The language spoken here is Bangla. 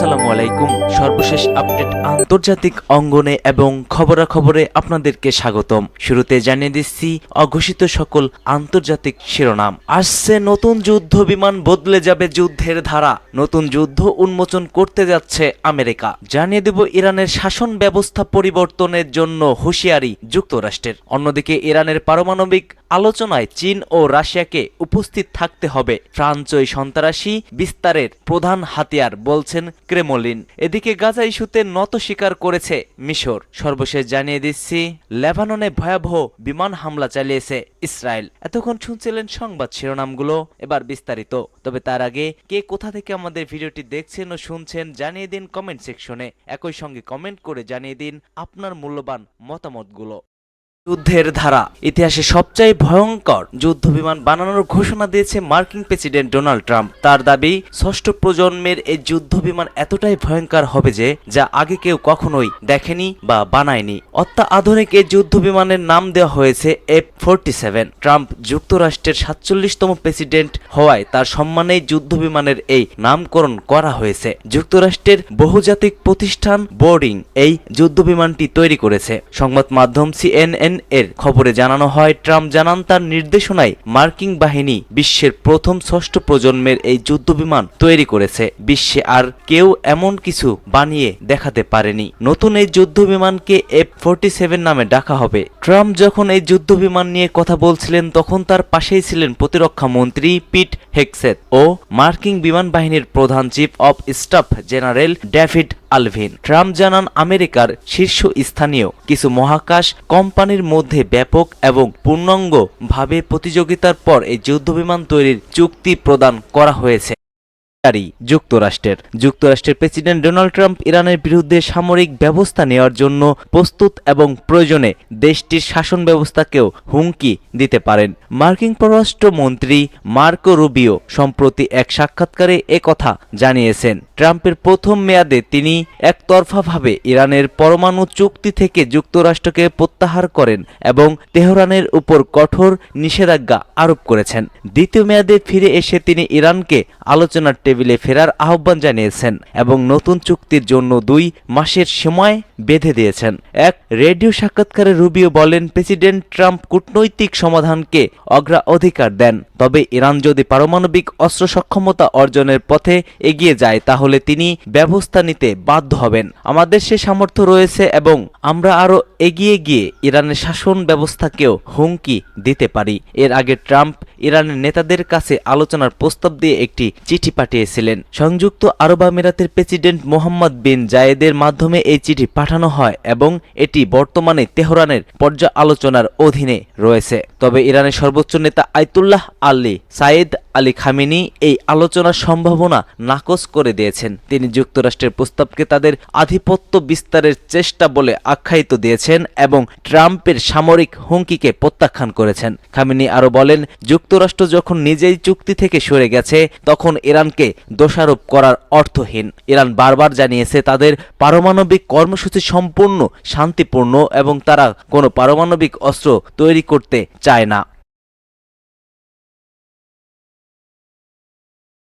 আসসালামু আলাইকুম। সর্বশেষ আপডেট আন্তর্জাতিক অঙ্গনে এবং খবরাখবরে আপনাদেরকে স্বাগতম। শুরুতে জানিয়ে দিচ্ছি, অঘোষিত সকল আন্তর্জাতিক শিরোনাম। আসছে নতুন যুদ্ধ, বিমান বদলে যাবে যুদ্ধের ধারা। নতুন যুদ্ধ উন্মোচন করতে যাচ্ছে আমেরিকা। জানিয়ে দেব ইরানের শাসন ব্যবস্থা পরিবর্তনের জন্য হুঁশিয়ারি যুক্তরাষ্ট্রের। অন্যদিকে ইরানের পারমাণবিক আলোচনায় চীন ও রাশিয়াকে উপস্থিত থাকতে হবে। ফ্রান্সই সন্ত্রাসী বিস্তারের প্রধান হাতিয়ার বলছেন ক্রেমলিন। এদিকে গাজা ইস্যুতে নত স্বীকার করেছে মিশর। সর্বশেষ জানিয়ে দিচ্ছি, লেবাননে ভয়াবহ বিমান হামলা চালিয়েছে ইসরায়েল। এতক্ষণ শুনছিলেন সংবাদ শিরোনামগুলো, এবার বিস্তারিত। তবে তার আগে, কে কোথা থেকে আমাদের ভিডিওটি দেখছেন ও শুনছেন জানিয়ে দিন কমেন্ট সেকশনে। একই সঙ্গে কমেন্ট করে জানিয়ে দিন আপনার মূল্যবান মতামতগুলো। যুদ্ধের ধারা। ইতিহাসে সবচেয়ে ভয়ঙ্কর যুদ্ধ বিমান বানানোর ঘোষণা দিয়েছে মার্কিন প্রেসিডেন্ট ডোনাল্ড ট্রাম্প। তার দাবি, ষষ্ঠ প্রজন্মের এই যুদ্ধ বিমান এতটাই ভয়ঙ্কর হবে যে, যা আগে কেউ কখনোই দেখেনি বা বানায়নি। অত্যাধুনিক এই যুদ্ধ বিমানের নাম দেওয়া হয়েছে এফ ফোরটি সেভেন। ট্রাম্প যুক্তরাষ্ট্রের সাতচল্লিশতম প্রেসিডেন্ট হওয়ায় তার সম্মানে যুদ্ধ বিমানের এই নামকরণ করা হয়েছে। যুক্তরাষ্ট্রের বহুজাতিক প্রতিষ্ঠান বোর্ডিং এই যুদ্ধ বিমানটি তৈরি করেছে। সংবাদ মাধ্যম সিএনএন এর খবরে জানানো হয়, ট্রাম্প জানান তার নির্দেশনায় মার্কিন বাহিনী বিশ্বের প্রথম ষষ্ঠ প্রজন্মের এই যুদ্ধ বিমান তৈরি করেছে। বিশ্বে আর কেউ এমন কিছু বানিয়ে দেখাতে পারেনি। নতুন এই যুদ্ধ বিমানকে এফ ফোরটি সেভেন নামে ডাকা হবে। ট্রাম্প যখন এই যুদ্ধ বিমান নিয়ে কথা বলছিলেন, তখন তার পাশেই ছিলেন প্রতিরক্ষা মন্ত্রী পিট হেক্সেট ও মার্কিন বিমান বাহিনীর প্রধান chief of staff general David Alvin. Trump জানান, আমেরিকার শীর্ষ স্থানীয় কিছু মহাকাশ কোম্পানির মধ্যে ব্যাপক এবং পূর্ণাঙ্গভাবে প্রতিযোগিতার পর এই যুদ্ধবিমান তৈরির চুক্তি প্রদান করা হয়েছে। যুক্তরাষ্ট্রের। যুক্তরাষ্ট্রের প্রেসিডেন্ট ডোনাল্ড ট্রাম্প ইরানের বিরুদ্ধে সামরিক ব্যবস্থা নেওয়ার জন্য প্রস্তুত এবং প্রয়োজনে দেশটির শাসন ব্যবস্থাকেও হুমকি দিতে পারেন। মার্কিন পররাষ্ট্রমন্ত্রী মার্কো রুবিও সম্প্রতি এক সাক্ষাৎকারে একথা জানিয়েছেন। ট্রাম্পের প্রথম মেয়াদে তিনি একতরফাভাবে ইরানের পরমাণু চুক্তি থেকে যুক্তরাষ্ট্রকে প্রত্যাহার করেন এবং তেহরানের উপর কঠোর নিষেধাজ্ঞা আরোপ করেছেন। দ্বিতীয় মেয়াদে ফিরে এসে তিনি ইরানকে আলোচনার টেবিলে ফেরার আহ্বান জানিয়েছেন এবং নতুন চুক্তির জন্য দুই মাসের সময় বেঁধে দিয়েছেন। এক, রেডিও সাক্ষাৎকারে রুবিও বলেন, প্রেসিডেন্ট ট্রাম্প কূটনৈতিক সমাধানকে অগ্রাধিকার দেন। তবে ইরান যদি পারমাণবিক অস্ত্র সক্ষমতা অর্জনের পথে এগিয়ে যায়, তাহলে তিনি ব্যবস্থা নিতে বাধ্য হবেন। আমাদের সে সামর্থ্য রয়েছে এবং আমরা আরও এগিয়ে গিয়ে ইরানের শাসন ব্যবস্থাকেও হুমকি দিতে পারি। এর আগে ট্রাম্প ইরানের নেতাদের কাছে আলোচনার প্রস্তাব দিয়ে একটি চিঠি পাঠিয়েছিলেন। সংযুক্ত আরব আমিরাতের প্রেসিডেন্ট মোহাম্মদ বিন জায়েদের মাধ্যমে এই চিঠি পাঠানো হয় এবং এটি বর্তমানে তেহরানের পর্যালোচনার অধীনে রয়েছে। তবে ইরানের সর্বোচ্চ নেতা Ayatollah Ali Saeed Ali Khamenei এই আলোচনার সম্ভাবনা নাকচ করে দিয়েছেন। তিনি যুক্তরাষ্ট্রের প্রস্তাবকে তাদের আধিপত্য বিস্তারের চেষ্টা বলে আখ্যায়িত দিয়েছেন এবং ট্রাম্পের সামরিক হুমকিকে প্রত্যাখ্যান করেছেন। খামিনি আরও বলেন, যুক্তরাষ্ট্র যখন নিজেই চুক্তি থেকে সরে গেছে, তখন ইরানকে দোষারোপ করার অর্থহীন। ইরান বারবার জানিয়েছে তাদের পারমাণবিক কর্মসূচি সম্পূর্ণ শান্তিপূর্ণ এবং তারা কোনো পারমাণবিক অস্ত্র তৈরি করতে চায় না।